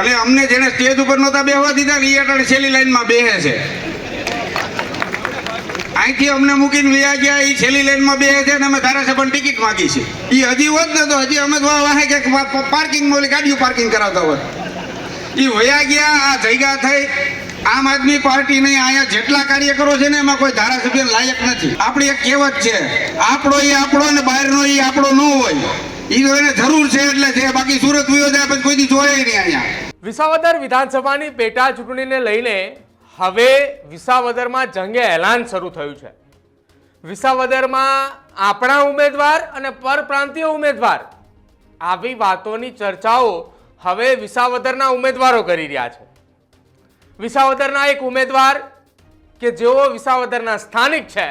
અને અમને જેને સ્ટેજ ઉપર નહોતા બેહવા દીધા ને એ અટાણે છેલ્લી લાઈનમાં બેહે છે. અહીંથી અમને મૂકીને વ્યા ગયા એ છેલ્લી લાઈનમાં બેહે છે અને અમે ધારાસભાની ટિકિટ માગી છે. એ હજી હોત ને તો હજી અમે તો વાહે કે પાર્કિંગમાં ઓલી ગાડીઓ પાર્કિંગ કરાવતા હોત. એ વયા ગયા, આ જગ્યા થઈ. આમ આદમી પાર્ટી નહીં, અહીંયા જેટલા કાર્યકરો છે ને એમાં કોઈ ધારાસભ્ય લાયક નથી. આપણી એક કહેવત છે આપણો એ આપણો ને બહારનો એ આપણો ન હોય. એ તો એને જરૂર છે એટલે છે. બાકી સુરત વયો જાય પછી કોઈ દી જોયે નહીં અહીંયા. વિસાવદર વિધાનસભાની પેટા ચૂંટણીને લઈને હવે વિસાવદરમાં જંગે એલાન શરૂ થયું છે. વિસાવદરમાં આપણા ઉમેદવાર અને પરપ્રાંતીય ઉમેદવાર આવી વાતોની ચર્ચાઓ હવે વિસાવદરના ઉમેદવારો કરી રહ્યા છે. વિસાવદરના એક ઉમેદવાર કે જેઓ વિસાવદરના સ્થાનિક છે,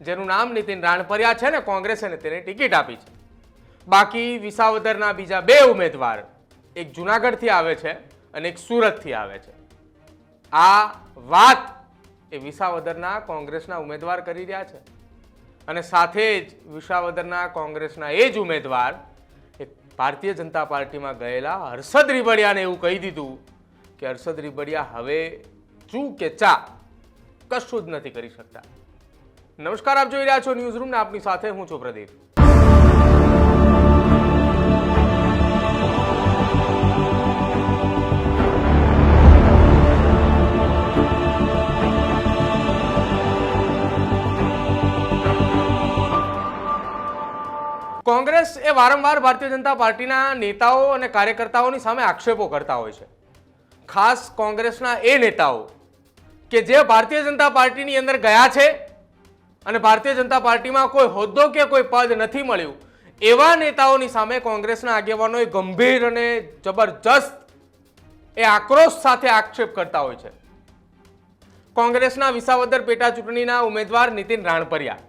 જેનું નામ નીતિન રાણપરિયા છે ને કોંગ્રેસે તેને ટિકિટ આપી છે. બાકી વિસાવદરના બીજા બે ઉમેદવાર એક જુનાગઢથી આવે છે અને એક સુરતથી આવે છે. આ વાત એ વિસાવદરના કોંગ્રેસના ઉમેદવાર કરી રહ્યા છે. અને સાથે જ વિસાવદરના કોંગ્રેસના એ જ ઉમેદવાર એક ભારતીય જનતા પાર્ટીમાં ગયેલા હર્ષદ રીબડિયાને એવું કહી દીધું કે હર્ષદ રીબડિયા હવે ચૂ કે ચા કશું જ નથી કરી શકતા. નમસ્કાર, આપ જોઈ રહ્યા છો ન્યૂઝ રૂમને, આપની સાથે હું છું પ્રદીપ. કોંગ્રેસ એ વારંવાર ભારતીય જનતા પાર્ટીના નેતાઓ અને કાર્યકર્તાઓની સામે આક્ષેપો કરતા હોય છે. ખાસ કોંગ્રેસના એ નેતાઓ કે જે ભારતીય જનતા પાર્ટીની અંદર ગયા છે અને ભારતીય જનતા પાર્ટીમાં કોઈ હોદ્દો કે કોઈ પદ નથી મળ્યું, એવા નેતાઓની સામે કોંગ્રેસના આગેવાનોએ ગંભીર અને જબરજસ્ત એ આક્રોશ સાથે આક્ષેપ કરતા હોય છે. કોંગ્રેસના વિસાવદર પેટા ચૂંટણીના ઉમેદવાર નીતિન રાણપરિયા,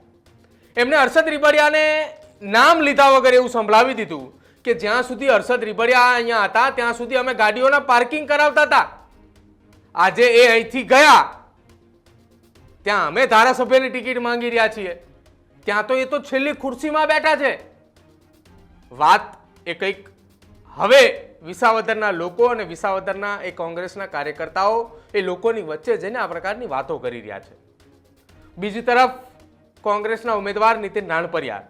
એમને હર્ષદ રીબડિયાને નામ લીધા વગર એવું સંભળાવી દીધું કે જ્યાં સુધી હર્ષદ રીબડિયા અહીંયા હતા, ત્યાં સુધી અમે ગાડીઓના પાર્કિંગ કરાવતા હતા. આજે એ અહીંથી ગયા. ત્યાં અમે ધારાસભ્યની ટિકિટ માંગી રહ્યા છીએ. ત્યાં તો એ તો છેલ્લી ખુરશીમાં બેઠા છે. વાત એ કંઈક હવે વિસાવદરના લોકો અને વિસાવદરના એ કોંગ્રેસના કાર્યકર્તાઓ એ લોકોની વચ્ચે જઈને આ પ્રકારની વાતો કરી રહ્યા છે. બીજી તરફ કોંગ્રેસના ઉમેદવાર નીતિન નાણપરિયા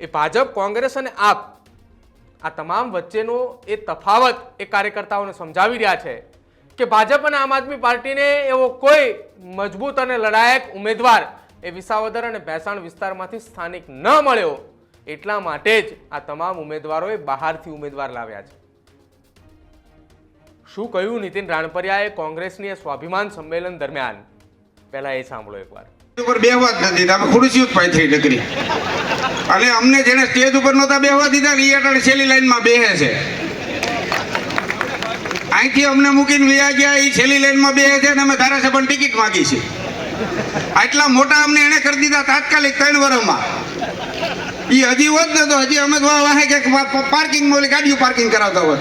એ ભાજપ, કોંગ્રેસ અને આપ આ તમામ વચ્ચેનો એ તફાવત એ કાર્યકર્તાઓને સમજાવી રહ્યા છે કે ભાજપ અને આમ આદમી પાર્ટીને એવો કોઈ મજબૂત અને લડાયક ઉમેદવાર એ વિસાવદર અને ભેસાણ વિસ્તારમાંથી સ્થાનિક ન મળ્યો એટલા માટે જ આ તમામ ઉમેદવારોએ બહારથી ઉમેદવાર લાવ્યા છે. શું કહ્યું નીતિન રાણપરિયાએ કોંગ્રેસની સ્વાભિમાન સંમેલન દરમિયાન? પહેલાં એ સાંભળો એકવાર. ઉપર બેહવા જ નથી અમે ખુરશી જ પાથરી નકરી. અને અમને જેને સ્ટેજ ઉપર નહોતા બેહવા દીધા ને એ અટાણે છેલ્લી લાઈનમાં બેહે છે. અહીંથી અમને મૂકીને વ્યા ગયા એ છેલ્લી લાઈનમાં બેહે છે અને અમે ધારાસભાની ટિકિટ માગી છે. આટલા મોટા અમને એને કરી દીધા તાત્કાલિક ત્રણ વર્ષમાં એ હજી હોત ને તો હજી અમે તો વાહે કે પાર્કિંગ મોલી ગાડીઓ પાર્કિંગ કરાવતા હોત.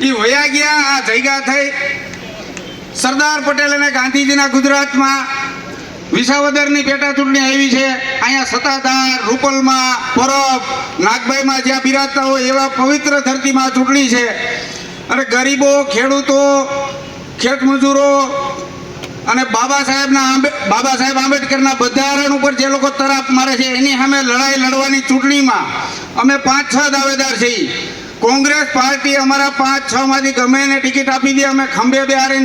એ વયા ગયા, આ જગ્યા થઈ. સરદાર પટેલ અને ગાંધીજીના ગુજરાતમાં વિસાવદરની પેટા ચૂંટણી આવી છે. અહીંયા સત્તાધાર રૂપલમાં, પરબ, નાગભાઈમાં જ્યાં બિરાજતા હોય એવા પવિત્ર ધરતીમાં ચૂંટણી છે. અને ગરીબો, ખેડૂતો, ખેતમજૂરો અને બાબા સાહેબના બાબા સાહેબ આંબેડકરના બંધારણ ઉપર જે લોકો તરાપ મારે છે, એની સામે લડાઈ લડવાની ચૂંટણીમાં અમે પાંચ, છ દાવેદાર છીએ. કોંગ્રેસ પાર્ટી અમારા પાંચ, છ માંથી ગમે એને ટિકિટ આપી દે, અમે ખંભે બે હારે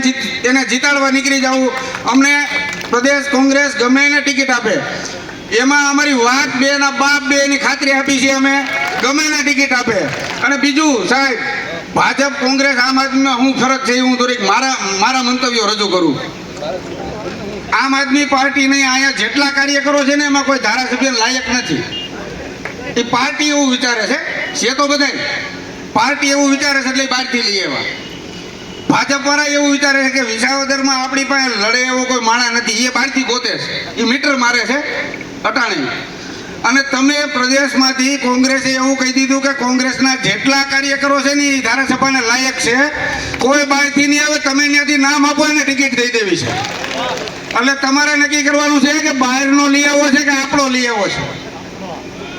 એને જીતાડવા નીકળી જવું અમને પ્રદેશ કોંગ્રેસ ગમે એને ટિકિટ આપે. એમાં અમારી વાત બે ના બાપ બે ની ખાતરી આપી છે અમે, ગમે એને ટિકિટ આપે. અને બીજું, સાહેબ, ભાજપ, કોંગ્રેસ, આમ આદમીમાં શું ફરક છે હું થોડીક મારા મારા મંતવ્યો રજૂ કરું. આમ આદમી પાર્ટી નહીં, અહીંયા જેટલા કાર્યકરો છે ને, એમાં કોઈ ધારાસભ્ય લાયક નથી. એ પાર્ટી એવું વિચારે છે છે તો બધાય. પાર્ટી એવું વિચારે છે એટલે બહારથી લઈ આવ્યા. ભાજપ વાળા એવું વિચારે છે કે વિસાવદરમાં આપણી પાસે લડે એવો કોઈ માણા નથી. એ બહારથી ગોતે છે. એ મીટર મારે છે અટાણે. અને તમે પ્રદેશમાંથી કોંગ્રેસે એવું કહી દીધું કે કોંગ્રેસના જેટલા કાર્યકરો છે ને એ ધારાસભાને લાયક છે. કોઈ બહારથી નહીં આવે, તમે ત્યાંથી નામ આપો એને ટિકિટ દઈ દેવી છે. એટલે તમારે નક્કી કરવાનું છે કે બહારનો લઈ આવવો છે કે આપણો લઈ આવવો છે?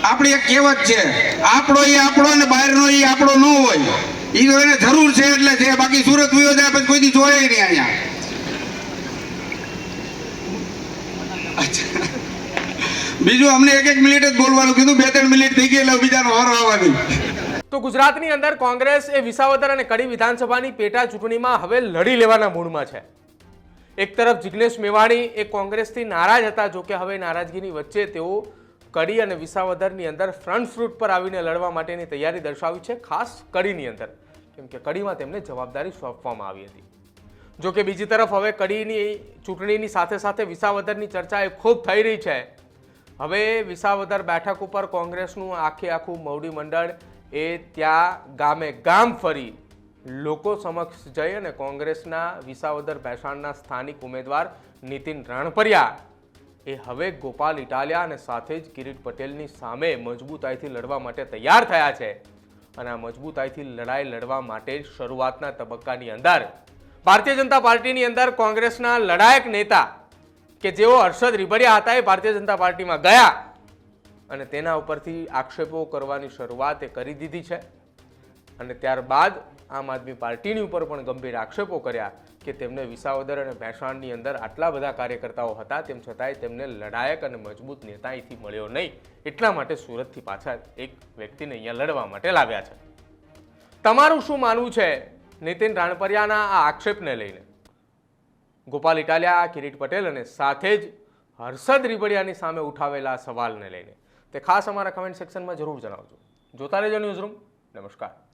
આપણી એક કહેવત છે, આપણો એ આપણો ને બહારનો એ આપણો ન હોય. ઈ એને જરૂર છે એટલે છે બાકી સુરત વયો જાય પછી કોઈ દી જોયે નહીં અહીંયા. બીજું અમને એક એક મિનિટ જ બોલવાનું કીધું, બે ત્રણ મિનિટ થઈ ગઈ એટલે બીજાનો વારો આવવાની તો ગુજરાતની અંદર કોંગ્રેસ એ વિસાવદર અને કડી વિધાનસભાની પેટા ચૂંટણીમાં હવે લડી લેવાના મૂડમાં છે. એક તરફ જિગ્નેશ મેવાણી એ કોંગ્રેસથી નારાજ હતા, જોકે હવે નારાજગીની વચ્ચે તેઓ કડી અને વિસાવદરની અંદર ફ્રન્ટ ફ્રૂટ પર આવીને લડવા માટેની તૈયારી દર્શાવી છે, ખાસ કડીની અંદર. કેમ કે કડીમાં તેમને જવાબદારી સોંપવામાં આવી હતી. જો કે બીજી તરફ હવે કડીની ચૂંટણીની સાથે સાથે વિસાવદરની ચર્ચા એ ખૂબ થઈ રહી છે. હવે વિસાવદર બેઠક ઉપર કોંગ્રેસનું આખે આખું મવડી મંડળ એ ત્યાં ગામે ગામ ફરી લોકો સમક્ષ જઈ અને કોંગ્રેસના વિસાવદર ભેસાણના સ્થાનિક ઉમેદવાર નીતિન રણપરિયા એ હવે ગોપાલ ઇટાલિયા અને સાથે જ કિરીટ પટેલની સામે મજબૂતાઈથી લડવા માટે તૈયાર થયા છે. અને આ મજબૂતાઈથી લડાઈ લડવા માટે શરૂઆતના તબક્કાની અંદર ભારતીય જનતા પાર્ટીની અંદર કોંગ્રેસના લડાયક નેતા કે જેઓ હર્ષદ રીબડિયા હતા એ ભારતીય જનતા પાર્ટીમાં ગયા અને તેના ઉપરથી આક્ષેપો કરવાની શરૂઆત એ કરી દીધી છે. અને ત્યારબાદ આમ આદમી પાર્ટીની ઉપર પણ ગંભીર આક્ષેપો કર્યા કે તેમને વિસાવદર અને ભેંસાણની અંદર આટલા બધા કાર્યકર્તાઓ હતા, તેમ છતાંય તેમને લડાયક અને મજબૂત નેતા અહીંથી મળ્યો નહીં. એટલા માટે સુરતથી પાછા એક વ્યક્તિને અહીંયા લડવા માટે લાવ્યા છે. તમારું શું માનવું છે? નીતિન રાણપરિયાના આ આક્ષેપને લઈને. ગોપાલ ઇટાલિયા, કિરીટ પટેલ અને સાથે જ હર્ષદ રીબડિયાની સામે ઉઠાવેલા સવાલને લઈને. તે ખાસ અમારા કમેન્ટ સેક્શનમાં જરૂર જણાવજો. જોતા રહેજો ન્યૂઝરૂમ નમસ્કાર.